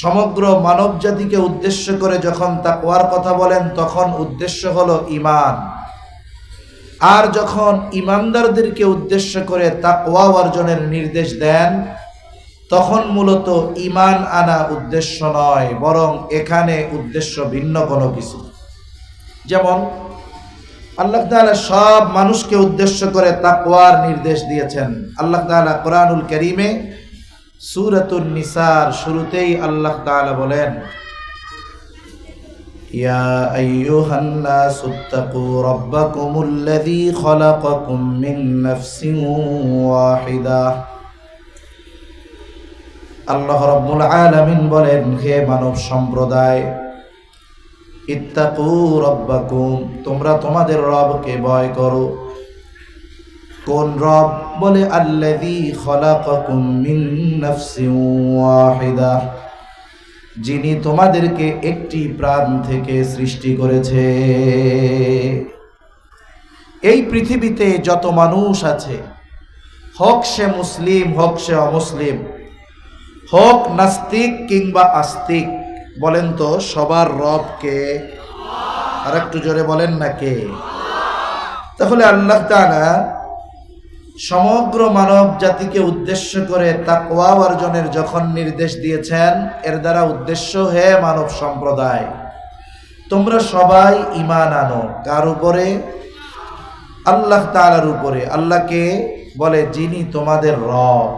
সমগ্র মানব জাতিকে উদ্দেশ্য করে যখন তা তাকওয়ার কথা বলেন, তখন উদ্দেশ্য হলো ইমান আর যখন ইমানদারদেরকে উদ্দেশ্য করে তা তাকওয়া অর্জনের নির্দেশ দেন, তখন মূলত ইমান আনা উদ্দেশ্য নয়, বরং এখানে উদ্দেশ্য ভিন্ন কোনো কিছু। যেমন, আল্লাহ তাআলা সব মানুষকে উদ্দেশ্য করে তা তাকওয়ার নির্দেশ দিয়েছেন। আল্লাহ তাআলা কোরআনুল করিমে সূরাতুন নিসার শুরুতেই আল্লাহ তাআলা বলেন, ইয়া ওয়াহিদা। বলেন, হে মানব সম্প্রদায়, ইত্তাকু রব্বাকুম, তোমরা তোমাদের রবকে ভয় করো। কোন রব বলে ওয়াহিদা যিনি তোমাদেরকে একটি প্রাণ থেকে সৃষ্টি করেছে। এই পৃথিবীতে যত মানুষ আছে, হোক সে মুসলিম, হোক সে অমুসলিম, হোক নাস্তিক কিংবা আস্তিক, বলেন তো সবার রব কে? আর একটু জোরে বলেন না কে? তাহলে আল্লাহ তাআলা সমগ্র মানব জাতিকে উদ্দেশ্য করে তাকওয়া অর্জনের যখন নির্দেশ দিয়েছেন, এর দ্বারা উদ্দেশ্য হে মানব সম্প্রদায়, তোমরা সবাই ইমান আনো। কার উপরে? আল্লাহ তাআলার উপরে। আল্লাহকে বলে, যিনি তোমাদের রব।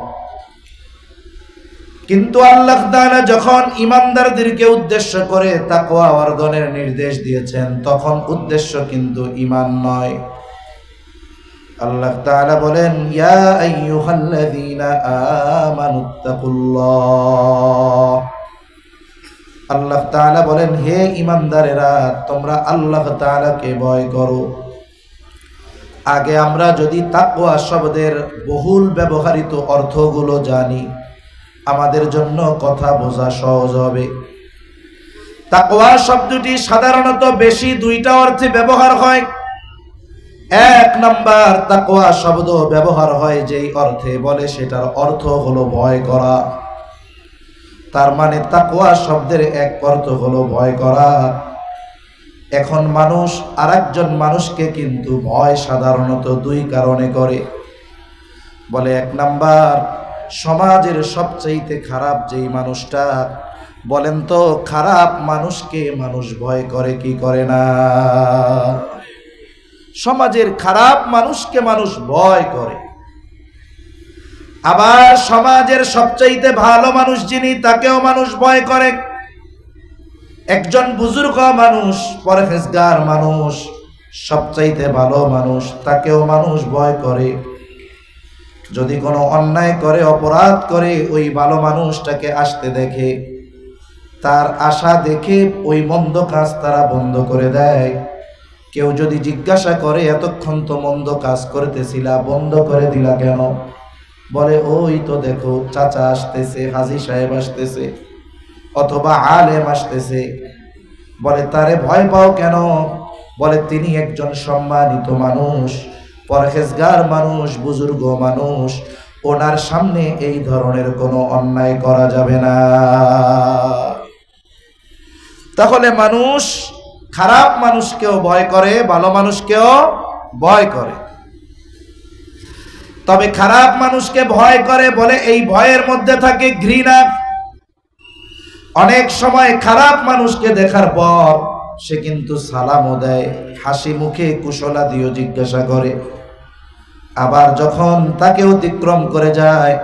কিন্তু আল্লাহ তাআলা যখন ইমানদারদেরকে উদ্দেশ্য করে তা তাকওয়া অর্জনের নির্দেশ দিয়েছেন, তখন উদ্দেশ্য কিন্তু ইমান নয়। আল্লাহ তাআলা বলেন, ইয়া আইয়ুহাল্লাযীনা আমানুত্তাকুল্লাহ আল্লাহ তাআলা বলেন, হে ইমানদারেরা তোমরা আল্লাহ তাআলাকে ভয় করো। আগে আমরা যদি তাকওয়া শব্দের বহুল ব্যবহৃত অর্থগুলো জানি, আমাদের জন্য কথা বোঝা সহজ হবে। তাকওয়া শব্দটি সাধারণত বেশি দুইটা অর্থে ব্যবহার হয়। এক নাম্বার তাকোয়া শব্দ ব্যবহার হয় যেই অর্থে বলে সেটার অর্থ হলো ভয় করা। তার মানে তাকোয়া শব্দের এক অর্থ হলো ভয় করা। এখন মানুষ আরেকজন মানুষকে কিন্তু ভয় সাধারণত দুই কারণে করে। বলে এক নাম্বার, সমাজের সবচাইতে খারাপ যেই মানুষটা, বলেন তো, খারাপ মানুষকে মানুষ ভয় করে কি করে না? সমাজের খারাপ মানুষকে মানুষ ভয় করে। আবার সমাজের সবচাইতে ভালো মানুষ যিনি, তাকেও মানুষ ভয় করে। একজন বুজুর্গ মানুষ, পরহেজগার মানুষ, সবচাইতে ভালো মানুষ, তাকেও মানুষ ভয় করে। যদি কোনো অন্যায় করে, অপরাধ করে, ওই ভালো মানুষটাকে আসতে দেখে, তার আশা দেখে, ওই মন্দ কাজ তারা বন্ধ করে দেয়। কেউ যদি জিজ্ঞাসা করে, এতক্ষণ তো মন্দ কাজ করতেছিলা, বন্ধ করে দিলা কেন? বলে, ওই তো দেখো, চাচা আসতেছে, হাজি সাহেব আসতেছে, অথবা আলেম আসতেছে। বলে, তারে ভয় পাও কেন? বলে, তিনি একজন সম্মানিত মানুষ, পরহেজগার মানুষ, বুজুর্গ মানুষ। ওনার সামনে এই ধরনের কোনো অন্যায় করা যাবে না। তাহলে মানুষ খারাপ মানুষকেও ভয় করে, ভালো মানুষকেও ভয় করে। তবে খারাপ মানুষকে ভয় করে বলে এই ভয়ের মধ্যে থাকে ঘৃণা। অনেক সময় খারাপ মানুষকে দেখার পর সে কিন্তু সালামও দেয়, হাসি মুখে কুশলা দিয়েও জিজ্ঞাসা করে। আবার যখন তাকে অতিক্রম করে যায়,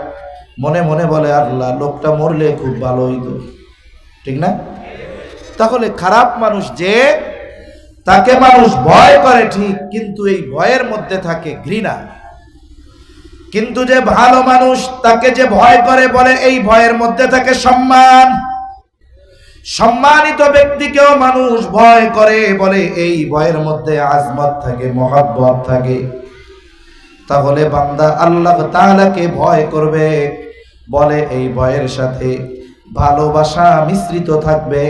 মনে মনে বলে, আল্লাহ, লোকটা মরলে খুব ভালো হইতো। ঠিক না? তাহলে খারাপ মানুষ যে, তাকে মানুষ ভয় করে ঠিক, কিন্তু এই ভয়ের মধ্যে থাকে ঘৃণা। কিন্তু যে ভালো মানুষ তাকে যে ভয় করে বলে, এই ভয়ের মধ্যে থাকে সম্মান। সম্মানিত ব্যক্তিকেও মানুষ ভয় করে বলে, এই ভয়ের মধ্যে আজমত থাকে, মহাব্বত থাকে। তাহলে বান্দা আল্লাহ তাআলাকে ভয় করবে, বলে এই ভয়ের সাথে ভালোবাসা মিশ্রিত থাকবে।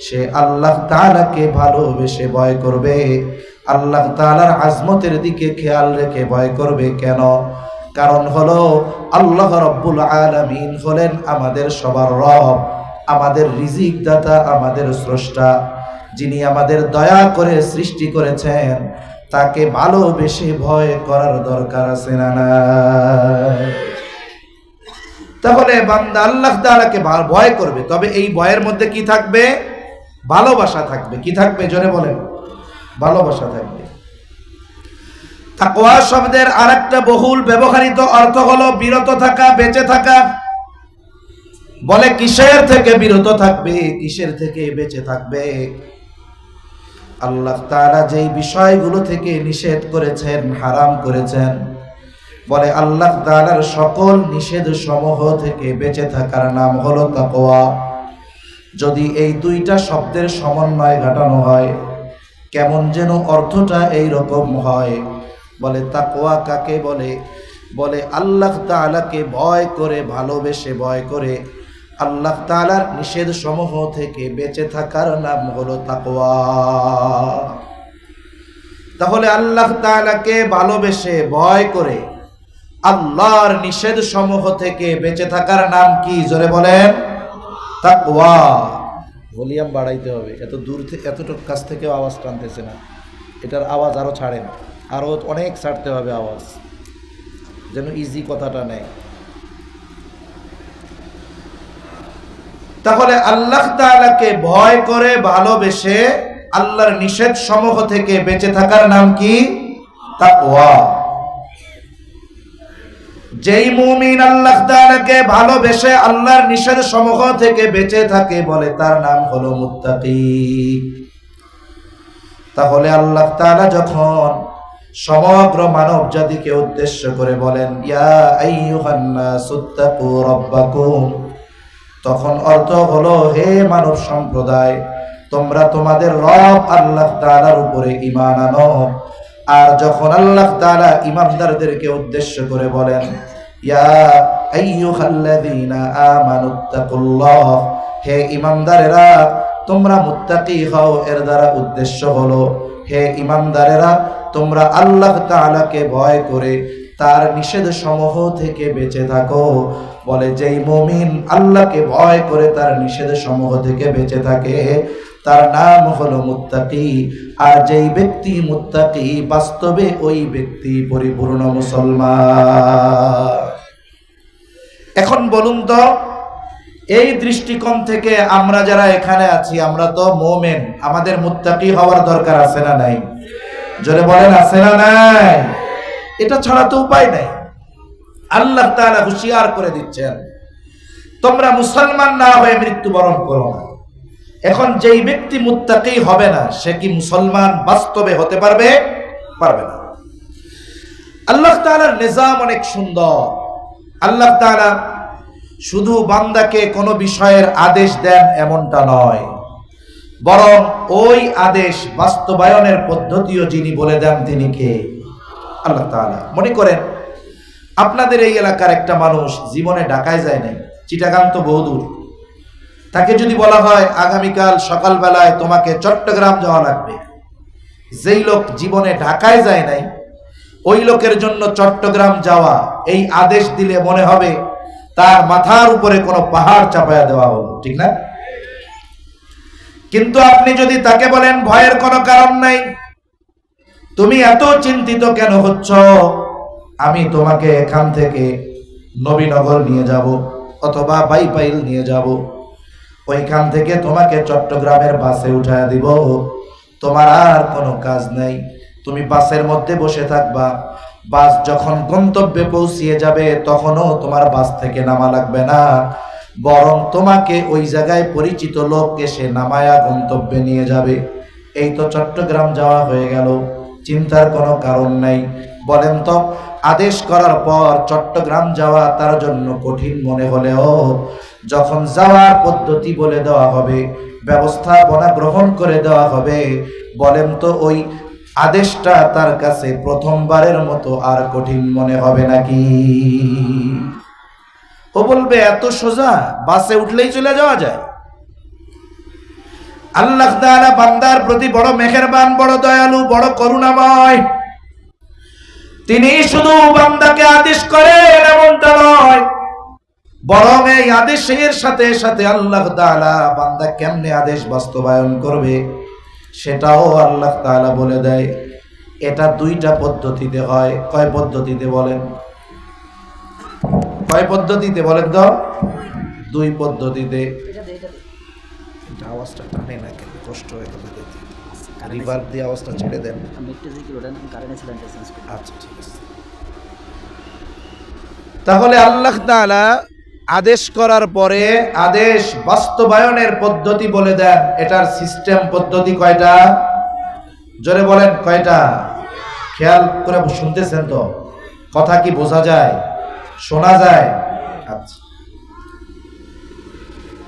সে আল্লাহ তাআলাকে ভালোবেসে ভয় করবে। আল্লাহ তাআলার আজমতের দিকে খেয়াল রেখে ভয় করবে কেন? কারণ হলো আল্লাহ রব্বুল আলামিন হলেন আমাদের সবার রব, আমাদের রিজিক দাতা আমাদের স্রষ্টা। যিনি আমাদের দয়া করে সৃষ্টি করেছেন, তাকে ভালোবেসে ভয় করার দরকার আছে না? তাহলে বান্দা আল্লাহ তাআলাকে ভা- ভয় করবে। তবে এই ভয়ের মধ্যে কি থাকবে? ভালোবাসা থাকবে। কি থাকবে? জোরে বলেন। ভালোবাসা থাকবে। তাকওয়া শব্দের আরেকটা বহুল ব্যবহৃত অর্থ হলো বিরত থাকা, বেঁচে থাকা। বলে কিসের থেকে বিরত থাকবে? কিসের থেকে বেঁচে থাকবে? আল্লাহ তাআলা যেই বিষয়গুলো থেকে নিষেধ করেছেন, হারাম করেছেন বলে আল্লাহ তাআলার সকল নিষেধ সমূহ থেকে বেঁচে থাকার নাম হলো তাকোয়া যদি এই দুইটা শব্দের সমন্বয় ঘটানো হয়, কেমন যেন অর্থটা এই রকম হয়। বলে তাকোয়া কাকে বলে? বলে, আল্লাহ তাআলাকে ভয় করে, ভালোবেসে ভয় করে আল্লাহ তাআলার নিষেধ সমূহ থেকে বেঁচে থাকার নাম হলো তাকোয়া তাহলে আল্লাহ তাআলাকে ভালোবেসে ভয় করে আল্লাহর নিষেধ সমূহ থেকে বেঁচে থাকার নাম কি? জোরে বলেন। তাকওয়া। ভলিউম বাড়াইতে হবে। এত দূর থেকে এতটুকু কাছ থেকেও আওয়াজ টানতেছে না। এটার আওয়াজ আরও ছাড়েন আরও অনেক ছাড়তে হবে আওয়াজ। যেন ইজি কথাটা নেয়। তাহলে আল্লাহ তাআলাকে ভয় করে, ভালোবেসে আল্লাহর নিষেধ সমূহ থেকে বেঁচে থাকার নাম কি? তাকওয়া। যেই মুমিন আল্লাহ তাআলাকে ভালোবেসে আল্লাহর নিষেধ সমূহ থেকে বেঁচে থাকে বলে তার নাম হলো মুত্তাকি। তাহলে আল্লাহ তাআলা যখন সমগ্র মানব জাতিকে উদ্দেশ্য করে বলেন, ইয়া আইয়ুহান নাসুত্তাকু রাব্বাকুম, তখন অর্থ হলো, হে মানব সম্প্রদায়, তোমরা তোমাদের রব আল্লাহ তাআলার উপরে ঈমান আনো। আর যখন আল্লাহ তাআলা ইমানদারদেরকে উদ্দেশ্য করে বলেন, ইয়া আইয়ুহাল্লাযীনা আমানুত্তাকুল্লাহ হে ইমানদারেরা তোমরা মুত্তাকি হও, এর দ্বারা উদ্দেশ্য হলো, হে ইমানদারেরা তোমরা আল্লাহ তাআলাকে ভয় করে তার নিষেধ সমূহ থেকে বেঁচে থাকো। বলে, যেই মুমিন আল্লাহকে ভয় করে তার নিষেধ সমূহ থেকে বেঁচে থাকে, তার নাম হলো মুত্তাকি। আর যেই ব্যক্তি মুত্তাকি, বাস্তবে ওই ব্যক্তি পরিপূর্ণ মুসলমান। এখন বলুন তো, এই দৃষ্টিকোণ থেকে আমরা যারা এখানে আছি, আমরা তো মোমেন। আমাদের মুত্তাকি হওয়ার দরকার আছে না নাই? জোরে বলেন, আছে না নাই? এটা ছাড়া তো উপায় নাই। আল্লাহ তাআলা হুঁশিয়ার করে দিচ্ছেন, তোমরা মুসলমান না হয়ে মৃত্যুবরণ করো না। এখন যেই ব্যক্তি মুত্তাকি হবে না, সে কি মুসলমান বাস্তবে হতে পারবে? পারবে না। আল্লাহ তাআলার নিজাম অনেক সুন্দর। আল্লাহ তাআলা শুধু বান্দাকে কোনো বিষয়ের আদেশ দেন এমনটা নয়, বরং ওই আদেশ বাস্তবায়নের পদ্ধতিও যিনি বলে দেন তিনি কে? আল্লাহ তাআলা। মনে করেন, আপনাদের এই এলাকার একটা মানুষ জীবনে ঢাকায় যায় নাই, চিটাগাং বহুদূর তাকে যদি বলা হয়, আগামীকাল সকালবেলায় তোমাকে চট্টগ্রাম যাওয়া লাগবে। যেই লোক জীবনে ঢাকায় যায় নাই, ওই লোকের জন্য চট্টগ্রাম যাওয়া, এই আদেশ দিলে মনে হবে তার মাথার উপরে কোনো পাহাড় চাপায়া দেওয়া হলো, ঠিক না? কিন্তু আপনি যদি তাকে বলেন, ভয়ের কোনো কারণ নাই। তুমি এত চিন্তিত কেন হচ্ছ? আমি তোমাকে এখান থেকে নবীনগর নিয়ে যাব, অথবা বাইপাইল নিয়ে যাব। ওইখান থেকে তোমাকে চট্টগ্রামের বাসে উঠায় দিব। তোমার আর কোনো কাজ নেই। তুমি বাসের মধ্যে বসে থাকবা। বাস যখন গন্তব্যে পৌঁছিয়ে যাবে, তখনও তোমার বাস থেকে নামা লাগবে না। বরং তোমাকে ওই জায়গায় পরিচিত লোক এসে নামায়া গন্তব্যে নিয়ে যাবে। এই তো চট্টগ্রাম যাওয়া হয়ে গেল। চিন্তার কোনো কারণ নাই। বলেন তো, আদেশ করার পর চট্টগ্রাম যাওয়া তার জন্য কঠিন মনে হলেও যখন যাওয়ার পদ্ধতি বলে দেওয়া হবে ব্যবস্থাপনা গ্রহণ করে দেওয়া হবে, বলেন তো ওই আদেশটা তার কাছে প্রথমবারের মতো আর কঠিন মনে হবে নাকি? ও বলবে, এত সোজা, বাসে উঠলেই চলে যাওয়া যায়। আল্লাহ তাআলা বান্দার প্রতি বড় মেহেরবান, বড় দয়ালু, বড় করুণাময়। তিনি শুধু বান্দাকে আদেশ করেন এমনটা নয়, বরং এই আদেশের সাথে সাথে আল্লাহ তাআলা বান্দা কেমনে আদেশ বাস্তবায়ন করবে, সেটাও আল্লাহ তাআলা বলে দেয়। এটা দুইটা পদ্ধতিতে হয়। কয় পদ্ধতিতে বলেন? কয় পদ্ধতিতে বলেন তো? দুই পদ্ধতিতে। আওয়াজটা টানে না কেন? কষ্ট হয়ে গেল রিভার দিয়ে আওয়াজটা ছেড়ে দেন। আমি একটু জিকির ওটা কারেন্ট ছিলেন চেঞ্জ করি আচ্ছা ঠিক আছে। তাহলে আল্লাহ তাআলা আদেশ করার পরে আদেশ বাস্তবায়নের পদ্ধতি বলে দেন। এটার সিস্টেম পদ্ধতি কয়টা? জোরে বলেন কয়টা? খেয়াল করে শুনতেছেন তো? কথা কি বোঝা যায়? শোনা যায়? আচ্ছা।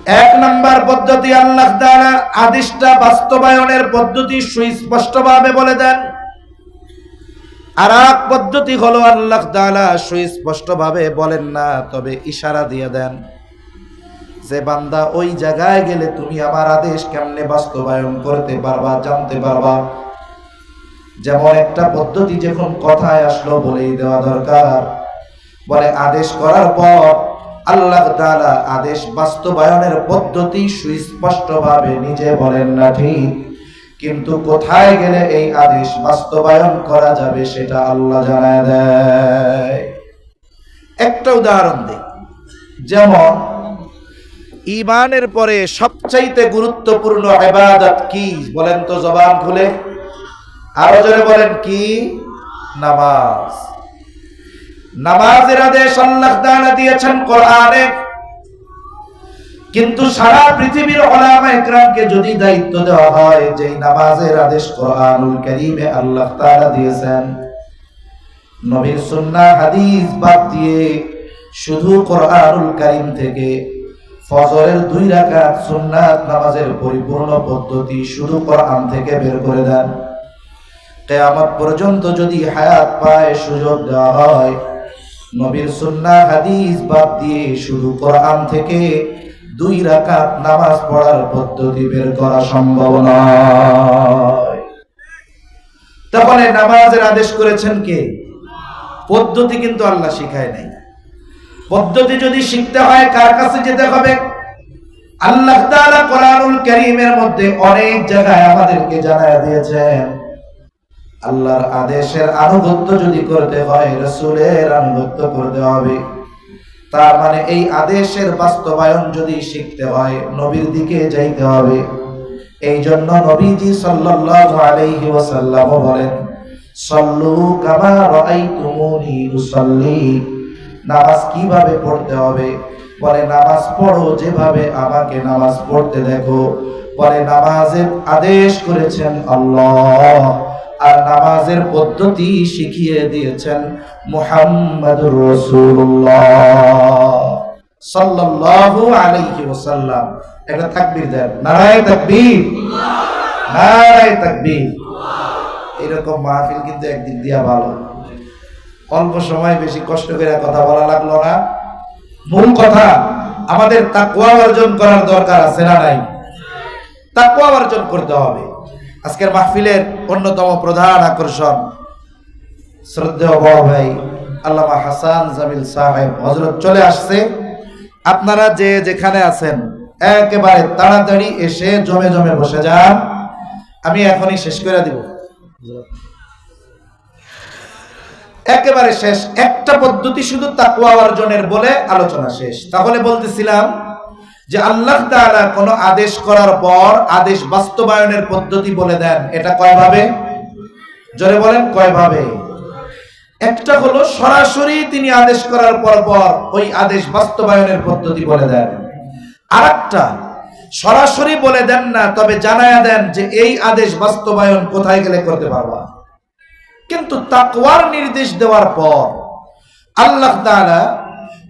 এক নাম্বার পদ্ধতি আল্লাহ তাআলা আদেশটা বাস্তবায়নের পদ্ধতি সুস্পষ্টভাবে বলে দেন। আর এক পদ্ধতি হলো আল্লাহ তাআলা সুস্পষ্টভাবে বলেন না, তবে ইশারা দিয়ে দেন যে, বান্দা, ওই জায়গায় গেলে তুমি আমার আদেশ কেমনে বাস্তবায়ন করতে পারবা, জানতে পারবা? যেমন একটা পদ্ধতি যখন কথায় আসলো বলেই দেওয়া দরকার। বলে, আদেশ করার পর আল্লাহ তাআলা আদেশ বাস্তবায়নের পদ্ধতি সুস্পষ্টভাবে নিজে বলেন না ঠিক। কিন্তু কোথায় গেলে এই আদেশ বাস্তবায়ন করা যাবে সেটা আল্লাহ জানায় দেয়। একটা উদাহরণ দিই। যেমন ইমানের পরে সবচাইতে গুরুত্বপূর্ণ ইবাদত কি? বলেন তো জবান খুলে। আরও জোরে বলেন কি? নামাজ। নামাজের আদেশ আল্লাহ তাআলা দিয়েছেন কোরআনে। কিন্তু সারা পৃথিবীর ওলামা একরামকে যদি দায়িত্ব দেওয়া হয় যে নামাজের আদেশ কোরআনুল কারীমে আল্লাহ তাআলা দিয়েছেন, নবীর সুন্নাহ হাদিস বাদ দিয়ে শুধু কোরআনুল কারীম থেকে ফজরের দুই রাকাত সুন্নাত নামাজের পরিপূর্ণ পদ্ধতি শুধু কোরআন থেকে বের করে দেন। কেয়ামত পর্যন্ত যদি হায়াত পায়, সুযোগ দেওয়া হয় নবীর সুন্নাহ হাদিস বাদ দিয়ে শুধু কোরআন থেকে দুই রাকাত নামাজ পড়ার পদ্ধতি বের করা সম্ভব নয়। তাহলে নামাজের আদেশ করেছেন কে? পদ্ধতি কিন্তু আল্লাহ শিখায় নাই। পদ্ধতি যদি শিখতে হয়, কার কাছে যেতে হবে? আল্লাহ তাআলা কোরআনুল কারীমের মধ্যে অনেক জায়গায় আমাদেরকে জানায় দিয়েছেন। আল্লাহর আদেশের আনুগত্য যদি করতে হয়, রসুলের আনুগত্য করতে হবে। তার মানে এই আদেশের বাস্তবায়ন যদি শিখতে হয়, নবীর দিকে যাইতে হবে। এই জন্য নবীজি সাল্লাল্লাহু আলাইহি বলেন, সল্লু কামা নামাজ কীভাবে পড়তে হবে? বলে, নামাজ পড়ো যেভাবে আমাকে নামাজ পড়তে দেখো। বলে, নামাজের আদেশ করেছেন আল্লাহ। আর নামাজের পদ্ধতি শিখিয়ে দিয়েছেন মুহাম্মাদুর রাসূলুল্লাহ। সাল্লাল্লাহু আলাইহি ওয়াসাল্লাম। একটা তাকবীর দেন। নারায়ে তাকবীর। নারায়ে তাকবীর। এরকম মাহফিল কিন্তু একদিক দিয়া ভালো। অল্প সময় বেশি কষ্ট করে কথা বলা লাগল না। মূল কথা, আমাদের তাকওয়া অর্জন করার দরকার আছে না নাই? তাকওয়া অর্জন করতে হবে। আজকের মাহফিলের অন্যতম প্রধান আকর্ষণ শ্রদ্ধেয় বড় ভাই আল্লামা হাসান জামিল সাহেব। হজরত চলে আসছে। আপনারা যে যেখানে আছেন, একেবারে তাড়াতাড়ি এসে জমে জমে বসে যান। আমি এখনই শেষ করে দিব। একেবারে শেষ। একটা পদ্ধতি শুধু তাকওয়া অর্জনের বলে আলোচনা শেষ। তাহলে বলতেছিলাম যে আল্লাহ তাআলা কোন আদেশ করার পর আদেশ বাস্তবায়নের পদ্ধতি বলে দেন। এটা কয়ভাবে? জোরে বলেন, কয়ভাবে? একটা হলো সরাসরি তিনি আদেশ করার পর পর ওই আদেশ বাস্তবায়নের পদ্ধতি বলে দেন। আরেকটা, সরাসরি বলে দেন না, তবে জানায়া দেন যে এই আদেশ বাস্তবায়ন কোথায় গেলে করতে পারবা। কিন্তু তাকওয়ার নির্দেশ দেওয়ার পর আল্লাহ তাআলা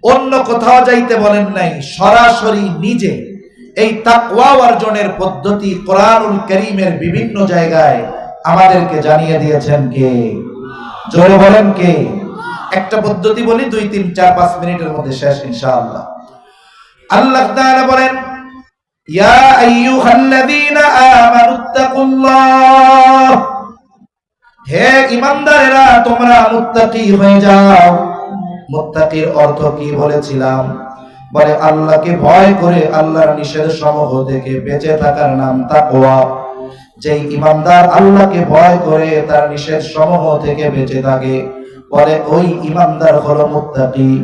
অন্য কোথাও যাইতে বলেন নাই, সরাসরি নিজে এই তাকওয়া অর্জনের পদ্ধতি কোরআনুল করিমের বিভিন্ন জায়গায় আমাদেরকে জানিয়ে দিয়েছেন কে? জোরে বলেন কে? একটা পদ্ধতি বলি, দুই, তিন, চার, পাঁচ মিনিটের মধ্যে শেষ, ইনশাআল্লাহ। আল্লাহ তাআলা বলেন, ইয়া আইয়ুহাল্লাযীনা আমানুত্তাকুল্লাহ হে ইমানদারেরা, তোমরা মুত্তাকি হয়ে যাও। মুত্তাকির অর্থ কি বলেছিলাম? বলে, আল্লাহকে ভয় করে আল্লাহর নিষেধ সমূহ থেকে বেঁচে থাকার নাম তাকওয়া। যেই ইমানদার আল্লাহকে ভয় করে তার নিষেধ সমূহ থেকে বেঁচে থাকে, বলে, ওই ইমানদার হলো মুত্তাকি।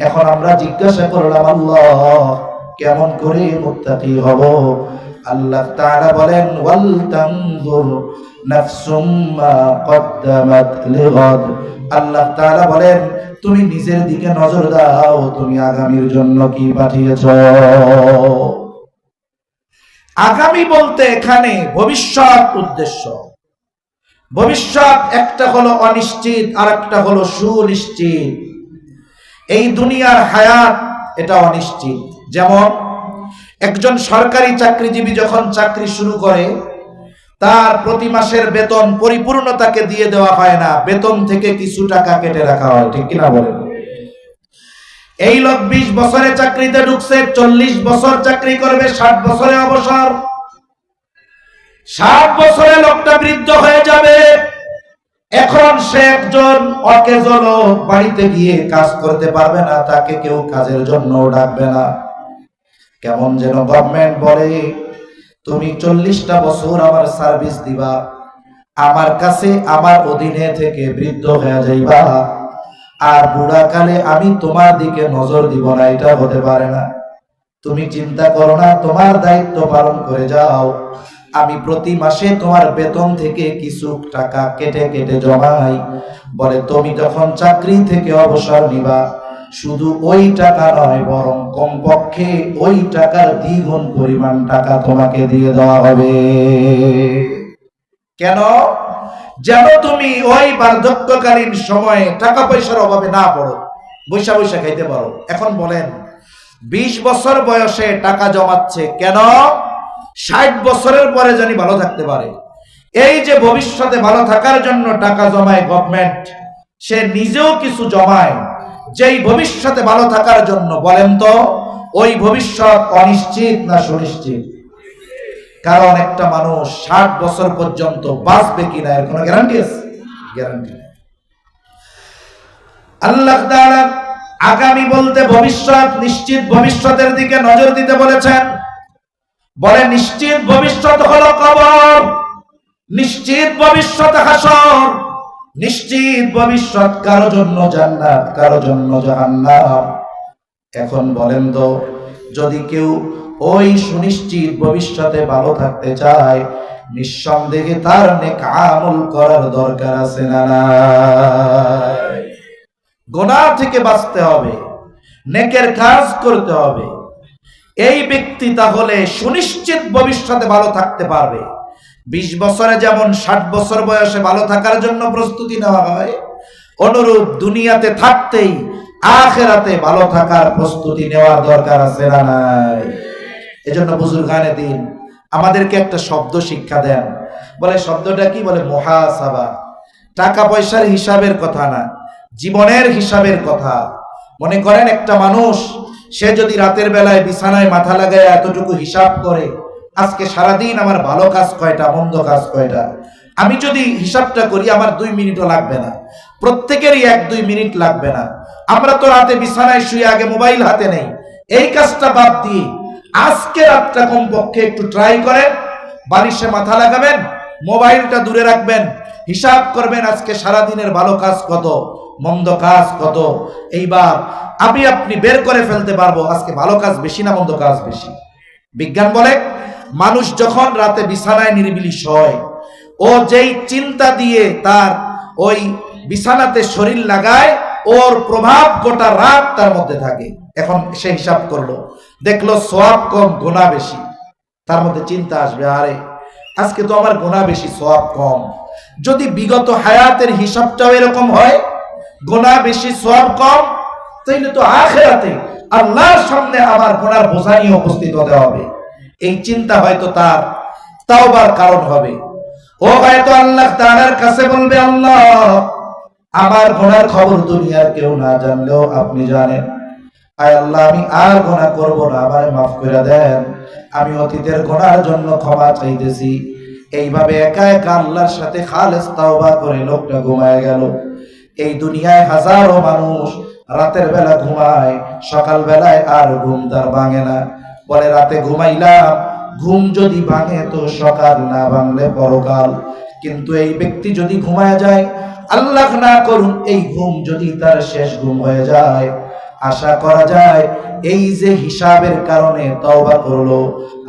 এখন আমরা জিজ্ঞাসা করলাম, আল্লাহ, কেমন করে মুত্তাকি হব? আল্লাহ তাআলা বলেন, ওয়াল তানজুর। আল্লাহ বলেন, তুমি নিজের দিকে নজর দাও, তুমি আগামীর জন্য কি পাঠিয়েছ? আগামী বলতে এখানে ভবিষ্যৎ উদ্দেশ্য। ভবিষ্যৎ একটা হলো অনিশ্চিত আর একটা হলো সুনিশ্চিত। এই দুনিয়ার হায়াত, এটা অনিশ্চিত। যেমন, একজন সরকারি চাকরিজীবী যখন চাকরি শুরু করে তার প্রতি মাসের বেতন পরিপূর্ণ তাকে দিয়ে দেওয়া হয় না। বেতন থেকে কিছু টাকা কেটে রাখা হয়, ঠিক কিনা বলেন? এই লোক বিশ বছরে চাকরিতে ঢুকছে, চল্লিশ বছর চাকরি করবে, ষাট বছরে অবসর। ষাট বছরে লোকটা বৃদ্ধ হয়ে যাবে। এখন সে একজন অকেজন বাড়িতে গিয়ে কাজ করতে পারবে না, তাকে কেউ কাজের জন্য ডাকবে না। কেমন যেন গভর্নমেন্ট বলে তুমি চল্লিশটা বছর আমার সার্ভিস দিবা, আমার কাছে আমার অধীনে থেকে বৃদ্ধ হয়ে যাইবা। আর বুড়াকালে আমি তোমার দিকে নজর দিব না, এটা হতে পারে না। তুমি চিন্তা করো না, তোমার দায়িত্ব পালন করে যাও। আমি প্রতি মাসে তোমার বেতন থেকে কিছু টাকা কেটে কেটে জমাই। বলে, তুমি তখন চাকরি থেকে অবসর নিবা শুধু ওই টাকা নয়, বরং কমপক্ষে ওই টাকার দ্বিগুণ পরিমাণ টাকা তোমাকে দিয়ে দেওয়া হবে। কেন? যেন তুমি ওই বার্ধক্যকালীন সময়ে টাকা পয়সার অভাবে না পড়ো। বৈশা বৈশা খাইতে পারো। এখন বলেন, বিশ বছর বয়সে টাকা জমাচ্ছে কেন? ষাট বছরের পরে জানি ভালো থাকতে পারে। এই যে ভবিষ্যতে ভালো থাকার জন্য টাকা জমায় গভর্নমেন্ট সে নিজেও কিছু জমায়। যেই ভবিষ্যতে ভালো থাকার জন্য বলেন তো, ওই ভবিষ্যৎ অনিশ্চিত না সুনিশ্চিত? কারণ একটা মানুষ ষাট বছর পর্যন্ত বাঁচবে কিনা, এর কোনো গ্যারান্টি আছে? গ্যারান্টি আল্লাহ আগামী বলতে ভবিষ্যৎ, নিশ্চিত ভবিষ্যতের দিকে নজর দিতে বলেছেন। বলে, নিশ্চিত ভবিষ্যৎ হলো কবর, নিশ্চিত ভবিষ্যৎ হাসর। নিশ্চিত ভবিষ্যৎ কারও জন্য জান্নাত, কারও জন্য জাহান্নাম। এখন বলেন তো, যদি কেউ ওই সুনিশ্চিত ভবিষ্যতে ভালো থাকতে চায়, নিঃসন্দেহে তার নেক আমল করার দরকার আছে না? গোনাহ থেকে বাঁচতে হবে, নেকের কাজ করতে হবে। এই ব্যক্তি তাহলে সুনিশ্চিত ভবিষ্যতে ভালো থাকতে পারবে। বিশ বছরে যেমন ষাট বছর বয়সে ভালো থাকার জন্য প্রস্তুতি নেওয়া হয়, অনুরূপ দুনিয়াতে থাকতেই আখেরাতে ভালো থাকার প্রস্তুতি নেওয়ার দরকার আছে না নাই? এজন্য বুজুর্গানে দিন, আমাদেরকে একটা শব্দ শিক্ষা দেন। বলে শব্দটা কি? বলে মহাসাবা। টাকা পয়সার হিসাবের কথা না, জীবনের হিসাবের কথা। মনে করেন একটা মানুষ, সে যদি রাতের বেলায় বিছানায় মাথা লাগায় এতটুকু হিসাব করে আজকে সারাদিন আমার ভালো কাজ কয়টা, মন্দ কাজ কয়টা? আমি যদি হিসাবটা করি, আমার দুই মিনিটও লাগবে না। প্রত্যেকেরই এক, দুই মিনিট লাগবে না। আমরা তো রাতে বিছানায় শুয়ে আগে মোবাইল হাতে নেই। এই কাজটা বাদ দিয়ে আজকে রাতটা কমপক্ষে একটু ট্রাই করেন, বালিশে মাথা লাগাবেন, মোবাইলটা দূরে রাখবেন, হিসাব করবেন আজকে সারাদিনের ভালো কাজ কত, মন্দ কাজ কত। এইবার আমি আপনি বের করে ফেলতে পারব, আজকে ভালো কাজ বেশি না মন্দ কাজ বেশি? বিজ্ঞান বলে, মানুষ যখন রাতে বিছানায় নিরিবিলি শয়, ও যেই চিন্তা দিয়ে তার ওই বিছানাতে শরীর লাগায়, ওর প্রভাব গোটা রাত তার মধ্যে থাকে। এখন সে হিসাব করল, দেখল সোয়াব কম গোনা বেশি। তার মধ্যে চিন্তা আসবে, আরে, আজকে তো আমার গোনা বেশি, সোয়াব কম। যদি বিগত হায়াতের হিসাবটাও এরকম হয় গোনা বেশি, সোয়াব কম, তাইলে তো আখেরাতে আল্লাহর সামনে আমার গোনার বোঝা নিয়ে উপস্থিত হতে হবে। এই চিন্তা হয়তো তার তাওবার কারণ হবে। ও হয়তো আল্লাহ তাআলার কাছে বলবে, আল্লাহ, আমার গোনার খবর দুনিয়ার কেউ না জানলেও আপনি জানেন। আয় আল্লাহ, আমি আর গোনা করব না মাফ করে দেন। আমি অতীতের গোনার জন্য ক্ষমা চাইতেছি। এইভাবে একা একা আল্লাহর সাথে খালেস তাওবা করে লোকটা ঘুমায় গেল। এই দুনিয়ায় হাজারো মানুষ রাতের বেলা ঘুমায় সকালবেলায় আর ঘুম তার ভাঙে না। বলে, রাতে ঘুমাইলাম। ঘুম যদি ভাঙে তো সকাল না ভাঙলে পরকাল। কিন্তু এই ব্যক্তি যদি ঘুমায় যায়, আল্লাহ না করুন এই ঘুম যদি তার শেষ ঘুম হয়ে যায়। আশা করা যায় এই যে হিসাবের কারণে তওবা করল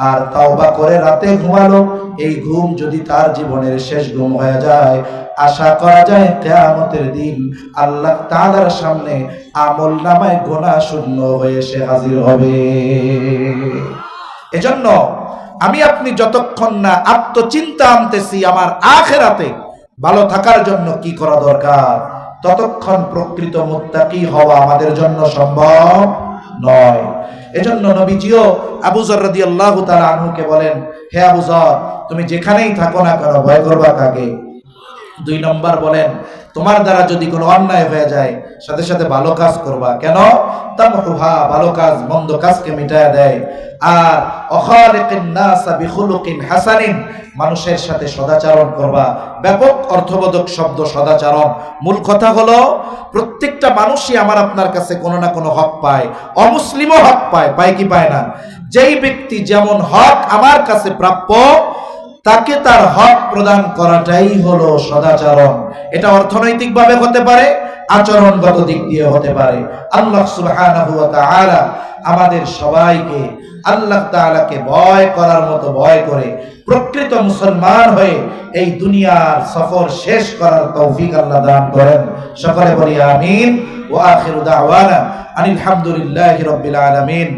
আর তওবা করে রাতে ঘুমালো, এই ঘুম যদি তার জীবনের শেষ ঘুম হয়ে যায়, আশা করা যায় কেয়ামতের দিন আল্লাহ তাআলার সামনে আমল নামায় গোনা শূন্য হয়ে সে হাজির হবে। এজন্য আমি আপনি যতক্ষণ না আত্মচিন্তা আনতেছি আমার আখেরাতে, ভালো থাকার জন্য কি করা দরকার? ততক্ষণ প্রকৃত মুত্তাকি হওয়া আমাদের জন্য সম্ভব। নয়। এজন্য নবীজিও আবু জর আল্লাহ তারা আনহুকে বলেন, হে আবু জর তুমি যেখানেই থাকো না কেন, ভয় করবা কাকে? দুই নম্বর বলেন তোমার দ্বারা যদি কোনো অন্যায় হয়ে যায়, সাথে সাথে ভালো কাজ করবা। কেন? তামহুহা, ভালো কাজ, মন্দ কাজকে মিটায় দেয়। আর বিখুলুকিন হাসানিন, মানুষের সাথে সদাচরণ করবা। ব্যাপক অর্থবোধক শব্দ সদাচারণ। মূল কথা হলো, প্রত্যেকটা মানুষই আমার আপনার কাছে কোনো না কোনো হক পায়। অমুসলিমও হক পায় পায় কি পায় না? যেই ব্যক্তি যেমন হক আমার কাছে প্রাপ্য তাকে তার হক প্রদান করাটাই হলো সদাচরণ। এটা অর্থনৈতিকভাবে হতে পারে, আচরণগত দিক দিয়ে হতে পারে। আল্লাহ সুবহানাহু ওয়া তাআলা আমাদের সবাইকে, আল্লাহ তাআলাকে ভয় করার মতো ভয় করে প্রকৃত মুসলমান হয়ে এই দুনিয়ার সফর শেষ করার তৌফিক আল্লাহ দান করেন। সকলে বলি আমিন। ওয়া আখিরু দাওয়ানা আনিল হামদুলিল্লাহি রাব্বিল আলামিন।